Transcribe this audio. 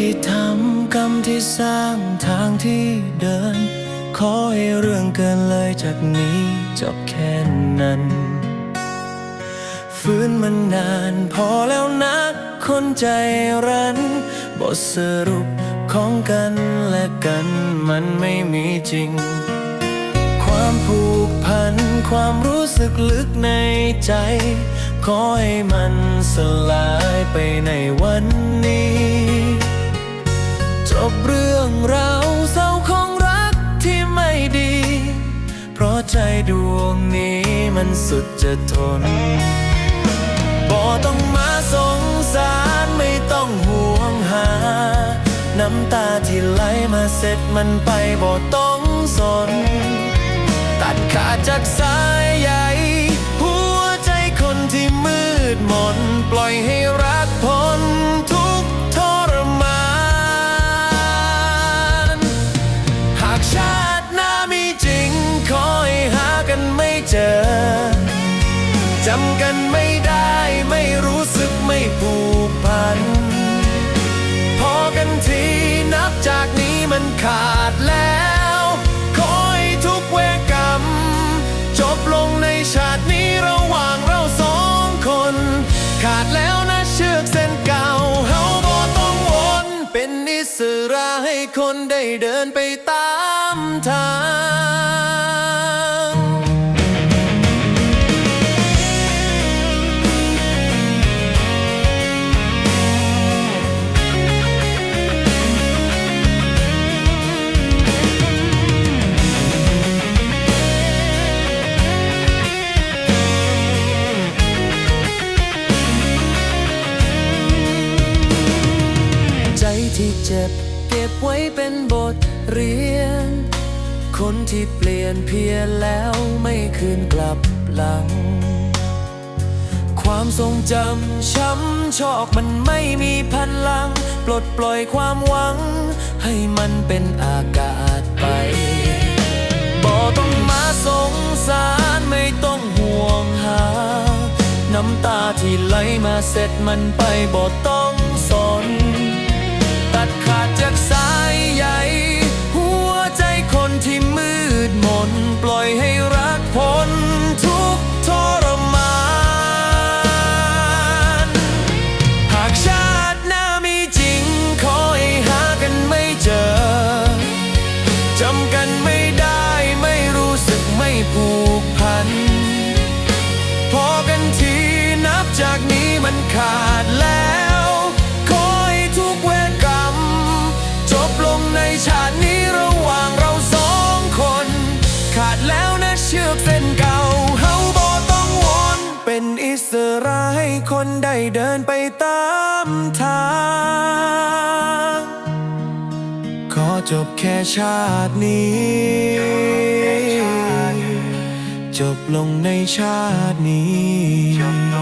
ที่ทำกรรมที่สร้างทางที่เดิน ขอให้เรื่องเกินเลยจากนี้จบแค่นั้น ฟื้นมันนานพอแล้วนะคนใจรันบทสรุปของกันและกันมันไม่มีจริง ความผูกพันความรู้สึกลึกในใจ ขอให้มันสลายไปในวันนี้ บเรื่องราวเศร้าของรักที่ไม่ดี เพราะใจดวงนี้มันสุดจะทนบ่ต้องมาสงสารไม่ต้องห่วงหา น้ำตาที่ไหลมาเสร็จมันไปบ่ต้องสน ตัดขาดจากสาำกันไม่ได้ไม่รู้สึกไม่ผูกพัน พอกันทีนับจากนี้มันขาดแล้วขอให้ทุกเวกรรม จบลงในชาตินี้ระหว่างเราสองคน ขาดแล้วนะเชือกเส้นเก่าเฮาบ่ต้องวนเป็นอิสระให้คนได้เดินไปตามทาง เจ็บ เก็บไว้เป็นบทเรียน คนที่เปลี่ยนเพียนแล้วไม่คืนกลับหลัง ความทรงจำช้ำชอกมันไม่มีพลัง ปลดปล่อยความหวัง ให้มันเป็นอากาศไปบ่ต้องมาสงสารไม่ต้องห่วงหา น้ำตาที่ไหลมาเสร็จมันไปบ่ต้อง จำกันไม่ได้ไม่รู้สึกไม่ผูกพัน พอกันทีนับจากนี้มันขาดแล้วขอให้ทุกเวรกรรม จบลงในชาตินี้ระหว่างเราสองคน ขาดแล้วนะเชือกเส้นเก่าเฮาบ่ต้องวน เป็นอิสระให้คนได้เดินไปตามทาง จบแค่ชาตินี้ จบลงในชาตินี้